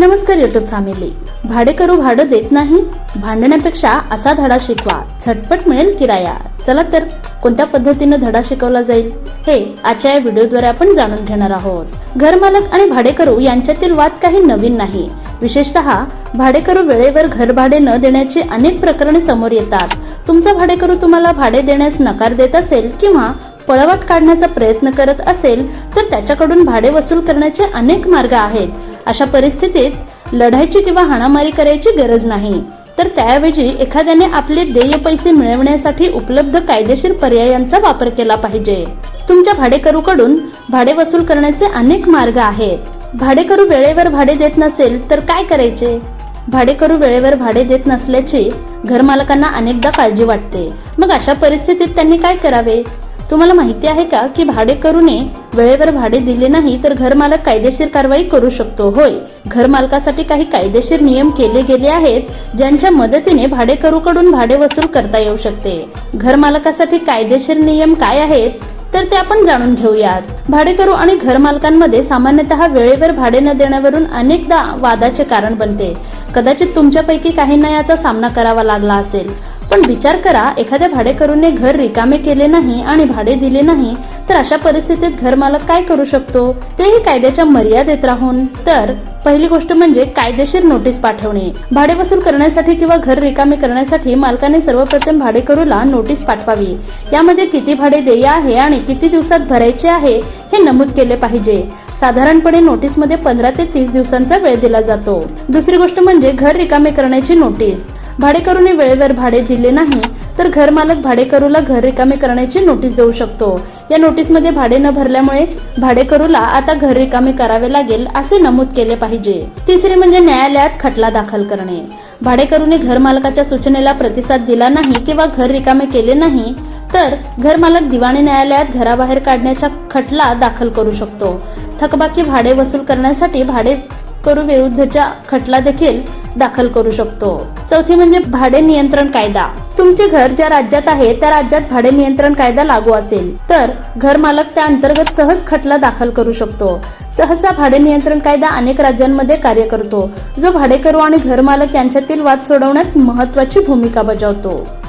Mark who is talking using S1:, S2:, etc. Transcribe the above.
S1: नमस्कार YouTube family भाडेकरू भाडं देत नाही? भांडण्यापेक्षा असा धडा शिकवा. झटपट मिळेल किराया. चला तर कोणत्या पद्धतीने धडा शिकवला जाईल? हे आजच्या या व्हिडिओद्वारे आपण जाणून घेणार आहोत. घरमालक आणि भाडेकरू यांच्यातील वाद काही नवीन नाही. विशेषतः भाडेकरू वेळेवर घर भाडे न देण्याची अनेक प्रकरणे समोर येतात. तुमचा भाडेकरू तुम्हाला भाडे देण्यास नकार देत असेल किंवा पळवाट काढण्याचा प्रयत्न करत असेल तर त्याच्याकडून भाडे वसूल करण्याचे अनेक मार्ग आहेत. अशा परिस्थितीत लढायची किंवा हाणामारी करायची गरज नाही. तर त्याऐवजी एखाद्याने आपले देय पैसे मिळवण्यासाठी उपलब्ध कायदेशीर पर्यायांचा वापर केला पाहिजे. तुमच्या भाडेकरूकडून भाडे वसूल करण्याचे अनेक मार्ग आहेत. भाडेकरू वेळेवर भाडे देत नसेल तर काय करायचे? भाडेकरू वेळेवर भाडे देत नसल्याची घरमालकांना अनेकदा काळजी वाटते. मग अशा परिस्थितीत त्यांनी काय करावे? तुम्हाला माहिती आहे का की भाडेकरूने वेळेवर भाडे दिले नाही तर घरमालक कायदेशीर कारवाई करू शकतो. होय. घरमालकासाठी काही कायदेशीर नियम केले गेले आहेत ज्यांच्या मदतीने भाडेकरूकडून भाडे वसूल करता येऊ शकते. घरमालकासाठी कायदेशीर नियम काय आहेत तर ते आपण जाणून घेऊयात. भाडेकरू आणि घरमालकांमध्ये सामान्यतः वेळेवर भाडे न देण्यावरून अनेकदा वादाचे कारण बनते. कदाचित तुमच्यापैकी काहींना याचा सामना करावा लागला असेल. पण विचार करा एखाद्या भाडेकरूने घर रिकामे केले नाही आणि भाडे दिले नाही तर अशा परिस्थितीत घरमालक काय करू शकतो? तेही कायद्याच्या मर्यादेत राहून. तर पहिली गोष्ट म्हणजे कायदेशीर नोटीस पाठवणे. भाडे वसूल करण्यासाठी किंवा घर रिकामे करण्यासाठी मालकाने सर्वप्रथम भाडेकरूला नोटीस पाठवावी. यामध्ये किती भाडे देय आहे आणि किती दिवसात भरायचे आहे हे नमूद केले पाहिजे. साधारणपणे नोटीसमध्ये पंधरा ते तीस दिवसांचा वेळ दिला जातो. दुसरी गोष्ट म्हणजे घर रिकामे करण्याची नोटीस. भाडेकरूने वेळेवर भाडे दिले नाही तर घरमालक भाडेकरूला घर रिकामे करण्याची नोटीस देऊ शकतो. या नोटीसमध्ये भाडे न भरल्यामुळे भाडेकरूला आता घर रिकामे करावे लागेल असे नमूद केले पाहिजे. तिसरे म्हणजे न्यायालयात खटला दाखल करणे. भाडेकरूने घरमालकाच्या सूचनेला प्रतिसाद दिला नाही किंवा घर रिकामे केले नाही तर घरमालक दिवाणी न्यायालयात घराबाहेर काढण्याचा खटला दाखल करू शकतो. थकबाकी भाडे वसूल करण्यासाठी भाडे करू विरुद्धच्या खटला देखील दाखल करू शकतो. चौथी म्हणजे भाडे नियंत्रण कायदा. तुमचे घर ज्या राज्यात आहे त्या राज्यात भाडे नियंत्रण कायदा लागू असेल तर घर मालक त्या अंतर्गत सहज खटला दाखल करू शकतो. सहसा भाडे नियंत्रण कायदा अनेक राज्यांमध्ये कार्य करतो जो भाडेकरू आणि घरमालक यांच्यातील वाद सोडवण्यात महत्वाची भूमिका बजावतो.